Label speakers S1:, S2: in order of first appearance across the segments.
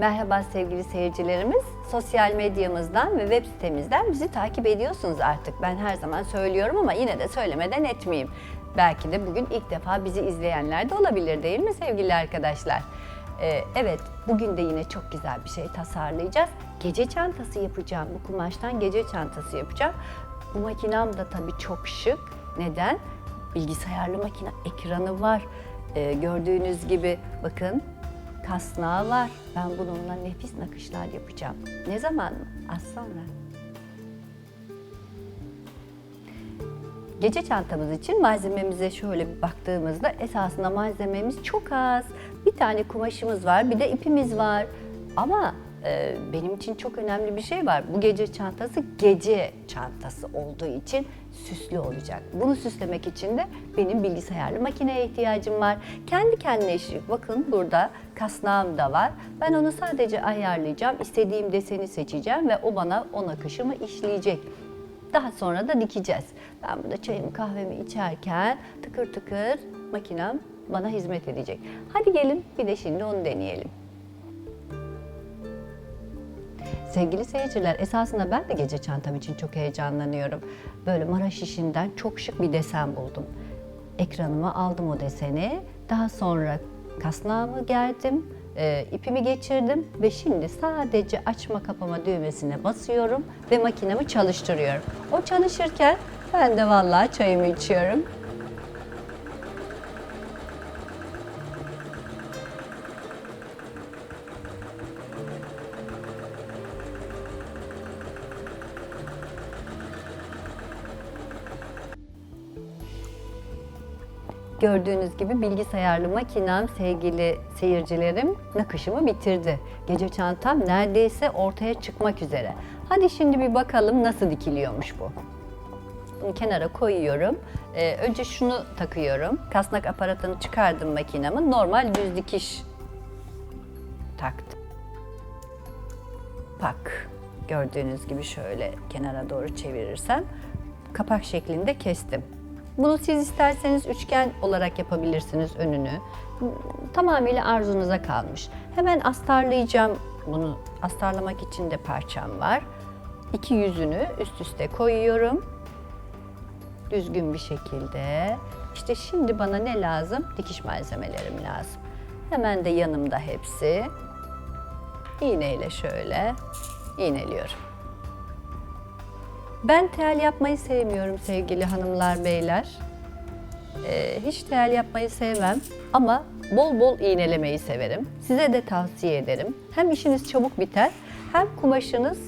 S1: Merhaba sevgili seyircilerimiz. Sosyal medyamızdan ve web sitemizden bizi takip ediyorsunuz artık. Ben her zaman söylüyorum ama yine de söylemeden etmeyeyim. Belki de bugün ilk defa bizi izleyenler de olabilir değil mi sevgili arkadaşlar? Ee, evet, bugün de yine çok güzel bir şey tasarlayacağız. Gece çantası yapacağım. Bu kumaştan gece çantası yapacağım. Bu makinam da tabii çok şık. Neden? Bilgisayarlı makine ekranı var. Ee, gördüğünüz gibi bakın kasnağı var. Ben bununla nefis nakışlar yapacağım. Ne zaman mı? Az sonra. Gece çantamız için malzememize şöyle bir baktığımızda esasında malzememiz çok az. Bir tane kumaşımız var, bir de ipimiz var. Ama e, benim için çok önemli bir şey var. Bu gece çantası gece çantası olduğu için süslü olacak. Bunu süslemek için de benim bilgisayarlı makineye ihtiyacım var. Kendi kendine işi. Bakın burada kasnağım da var. Ben onu sadece ayarlayacağım. İstediğim deseni seçeceğim ve o bana o nakışımı işleyecek. Daha sonra da dikeceğiz. Ben burada çayımı kahvemi içerken tıkır tıkır makinem bana hizmet edecek. Hadi gelin bir de şimdi onu deneyelim. Sevgili seyirciler, esasında ben de gece çantam için çok heyecanlanıyorum. Böyle Maraş işinden çok şık bir desen buldum. Ekranıma aldım o deseni. Daha sonra kasnağımı gerdim, e, ipimi geçirdim ve şimdi sadece açma kapama düğmesine basıyorum ve makinemi çalıştırıyorum. O çalışırken ben de vallahi çayımı içiyorum. Gördüğünüz gibi bilgisayarlı makinem sevgili seyircilerim nakışımı bitirdi. Gece çantam neredeyse ortaya çıkmak üzere. Hadi şimdi bir bakalım nasıl dikiliyormuş bu. Bunu kenara koyuyorum. Ee, önce şunu takıyorum. Kasnak aparatını çıkardım makinemin. Normal düz dikiş taktım. Pak. Gördüğünüz gibi şöyle kenara doğru çevirirsem kapak şeklinde kestim. Bunu siz isterseniz üçgen olarak yapabilirsiniz önünü. Tamamıyla arzunuza kalmış. Hemen astarlayacağım bunu. Astarlamak için de parçam var. İki yüzünü üst üste koyuyorum. Düzgün bir şekilde. İşte şimdi bana ne lazım? Dikiş malzemelerim lazım. Hemen de yanımda hepsi. İğneyle şöyle iğneliyorum. Ben tel yapmayı sevmiyorum sevgili hanımlar, beyler. Ee, hiç tel yapmayı sevmem ama bol bol iğnelemeyi severim. Size de tavsiye ederim. Hem işiniz çabuk biter hem kumaşınız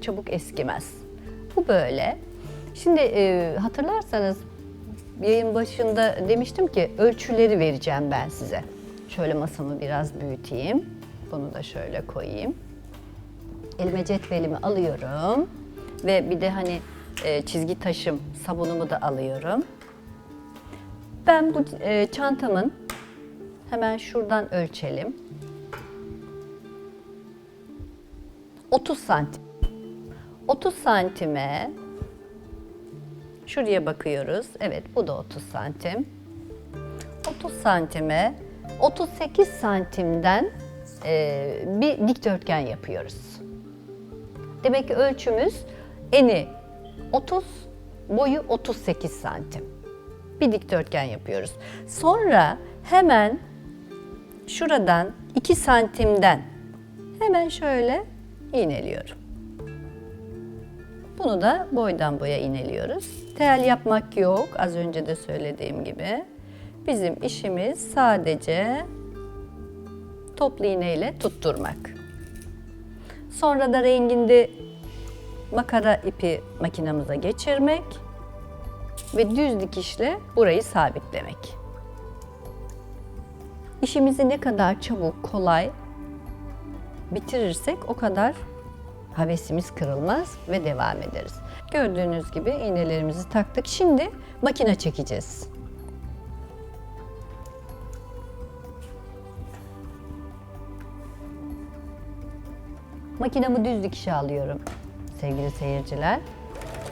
S1: çabuk eskimez. Bu böyle. Şimdi e, hatırlarsanız yayın başında demiştim ki ölçüleri vereceğim ben size. Şöyle masamı biraz büyüteyim. Bunu da şöyle koyayım. Elime cetvelimi alıyorum ve bir de hani e, çizgi taşım sabunumu da alıyorum. Ben bu e, çantamın hemen şuradan ölçelim. 30 santim. 30 santime şuraya bakıyoruz. Evet bu da 30 santim. 30 santime 38 santimden e, bir dikdörtgen yapıyoruz. Demek ki ölçümüz eni 30, boyu 38 santim. Bir dikdörtgen yapıyoruz. Sonra hemen şuradan 2 santimden hemen şöyle iğneliyorum. Bunu da boydan boya iğneliyoruz. Tel yapmak yok az önce de söylediğim gibi. Bizim işimiz sadece toplu iğneyle tutturmak. Sonra da renginde makara ipi makinamıza geçirmek ve düz dikişle burayı sabitlemek. İşimizi ne kadar çabuk, kolay bitirirsek o kadar havesimiz kırılmaz ve devam ederiz. Gördüğünüz gibi iğnelerimizi taktık. Şimdi makine çekeceğiz. Makinamı düz dikişe alıyorum sevgili seyirciler.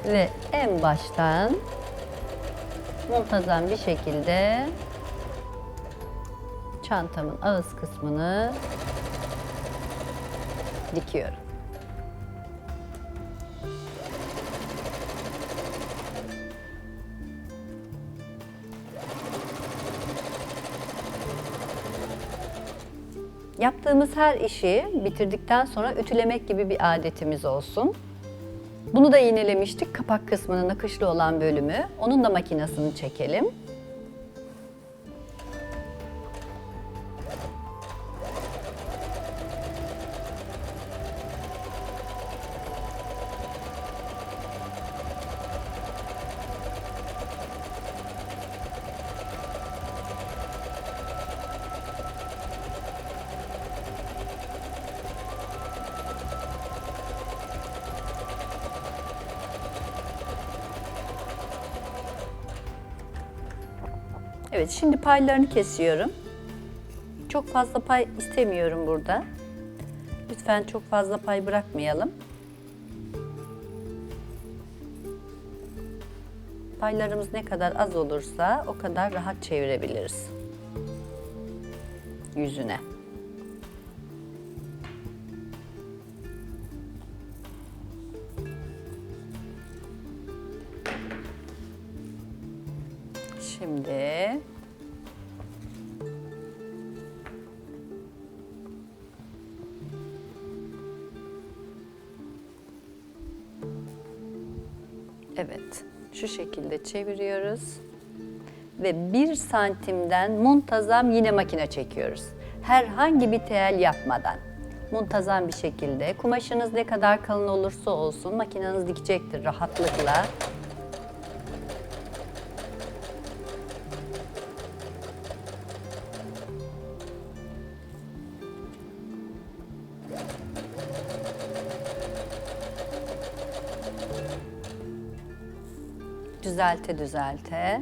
S1: Ve en baştan muntazam bir şekilde çantamın ağız kısmını dikiyorum. Yaptığımız her işi bitirdikten sonra ütülemek gibi bir adetimiz olsun. Bunu da iğnelemiştik. Kapak kısmının nakışlı olan bölümü. Onun da makinasını çekelim. Evet, şimdi paylarını kesiyorum. Çok fazla pay istemiyorum burada. Lütfen çok fazla pay bırakmayalım. Paylarımız ne kadar az olursa o kadar rahat çevirebiliriz. Yüzüne. Şimdi Evet, şu şekilde çeviriyoruz. Ve bir santimden muntazam yine makine çekiyoruz. Herhangi bir tel yapmadan. Muntazam bir şekilde. Kumaşınız ne kadar kalın olursa olsun makineniz dikecektir rahatlıkla. Düzelte düzelte.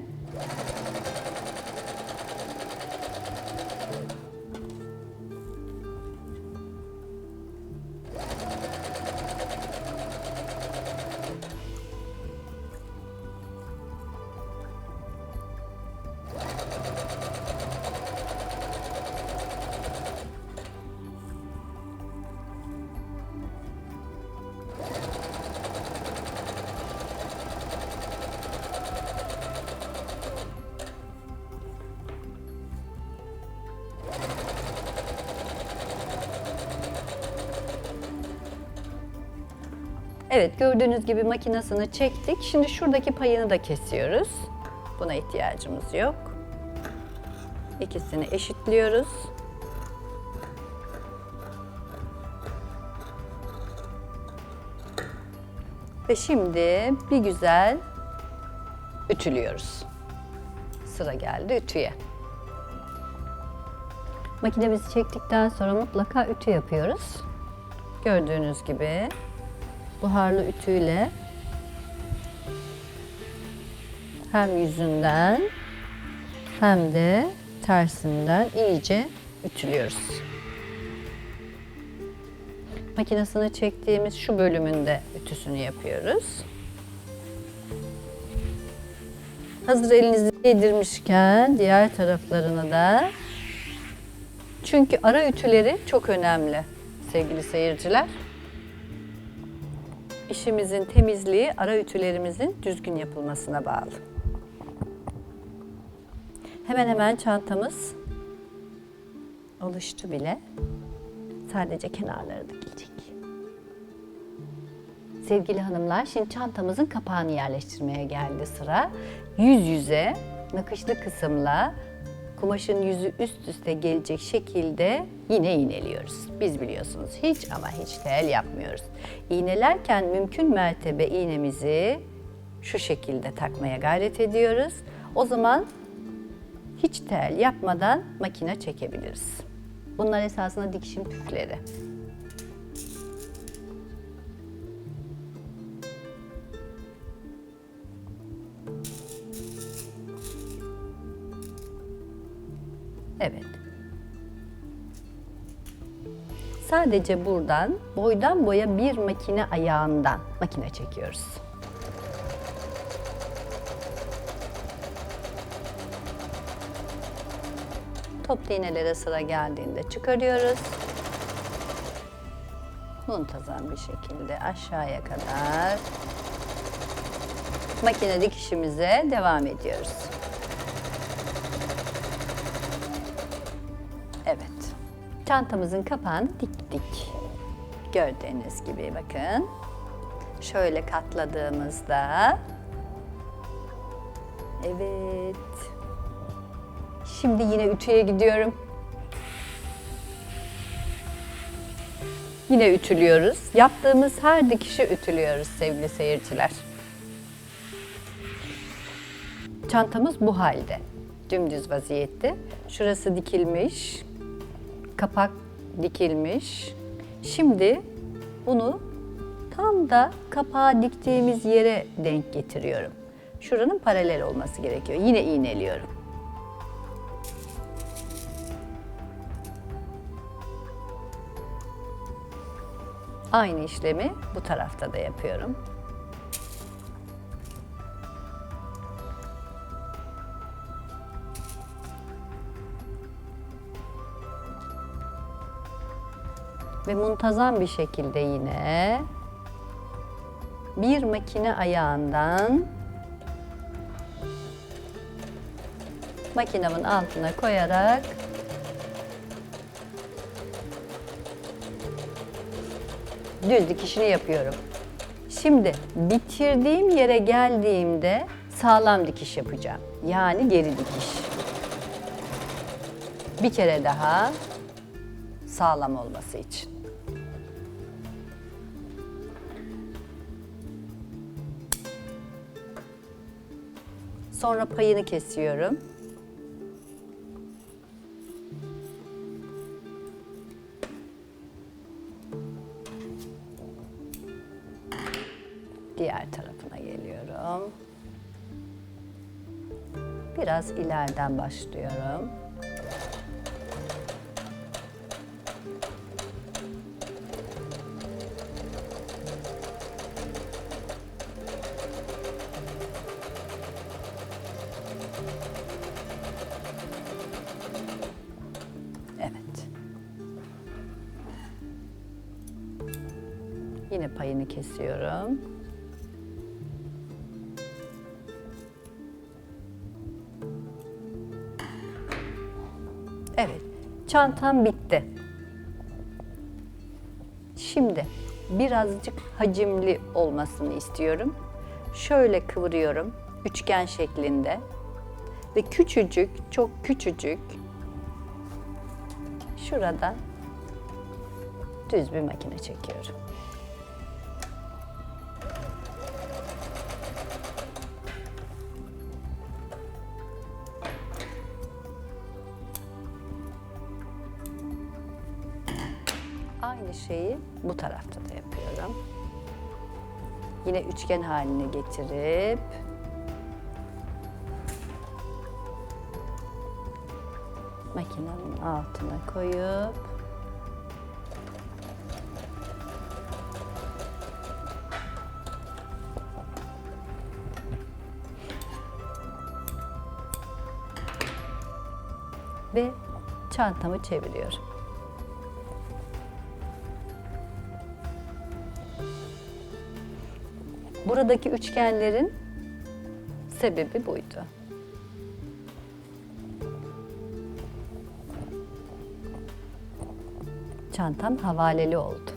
S1: Evet gördüğünüz gibi makinasını çektik. Şimdi şuradaki payını da kesiyoruz. Buna ihtiyacımız yok. İkisini eşitliyoruz. Ve şimdi bir güzel ütülüyoruz. Sıra geldi ütüye. Makinemizi çektikten sonra mutlaka ütü yapıyoruz. Gördüğünüz gibi buharlı ütüyle hem yüzünden hem de tersinden iyice ütülüyoruz. Makinesini çektiğimiz şu bölümünde ütüsünü yapıyoruz. Hazır elinizi yedirmişken diğer taraflarını da çünkü ara ütüleri çok önemli sevgili seyirciler. İşimizin temizliği ara ütülerimizin düzgün yapılmasına bağlı. Hemen hemen çantamız oluştu bile. Sadece kenarları dikilecek. Sevgili hanımlar, şimdi çantamızın kapağını yerleştirmeye geldi sıra. Yüz yüze nakışlı kısımla kumaşın yüzü üst üste gelecek şekilde yine iğneliyoruz. Biz biliyorsunuz hiç ama hiç tel yapmıyoruz. İğnelerken mümkün mertebe iğnemizi şu şekilde takmaya gayret ediyoruz. O zaman hiç tel yapmadan makine çekebiliriz. Bunlar esasında dikişim tüpleri. Evet. Sadece buradan boydan boya bir makine ayağından makine çekiyoruz. Toplu iğnelere sıra geldiğinde çıkarıyoruz. muntazam bir şekilde aşağıya kadar makine dikişimize devam ediyoruz. Çantamızın kapağını diktik. Gördüğünüz gibi bakın. Şöyle katladığımızda Evet. Şimdi yine ütüye gidiyorum. Yine ütülüyoruz. Yaptığımız her dikişi ütülüyoruz sevgili seyirciler. Çantamız bu halde. Dümdüz vaziyette. Şurası dikilmiş. Kapak dikilmiş. Şimdi bunu tam da kapağı diktiğimiz yere denk getiriyorum. Şuranın paralel olması gerekiyor. Yine iğneliyorum. Aynı işlemi bu tarafta da yapıyorum. Ve muntazam bir şekilde yine bir makine ayağından makinemin altına koyarak düz dikişini yapıyorum. Şimdi bitirdiğim yere geldiğimde sağlam dikiş yapacağım. Yani geri dikiş. Bir kere daha sağlam olması için. Sonra payını kesiyorum. Diğer tarafına geliyorum. Biraz ileriden başlıyorum. Yine payını kesiyorum. Evet, çantam bitti. Şimdi birazcık hacimli olmasını istiyorum. Şöyle kıvırıyorum üçgen şeklinde ve küçücük, çok küçücük şurada düz bir makine çekiyorum. Şeyi bu tarafta da yapıyorum. Yine üçgen haline getirip makinenin altına koyup ve çantamı çeviriyorum. Buradaki üçgenlerin sebebi buydu. Çantam havaleli oldu.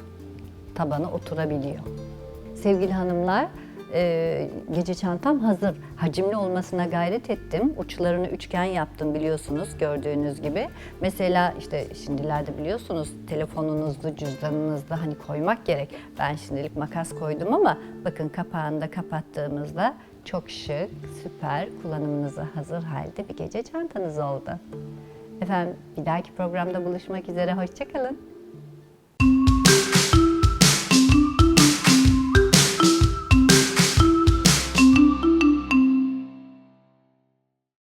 S1: Tabana oturabiliyor. Sevgili hanımlar, e, gece çantam hazır. Hacimli olmasına gayret ettim. Uçlarını üçgen yaptım biliyorsunuz gördüğünüz gibi. Mesela işte şimdilerde biliyorsunuz telefonunuzda, cüzdanınızda hani koymak gerek. Ben şimdilik makas koydum ama bakın kapağını da kapattığımızda çok şık, süper, kullanımınıza hazır halde bir gece çantanız oldu. Efendim bir dahaki programda buluşmak üzere, hoşçakalın.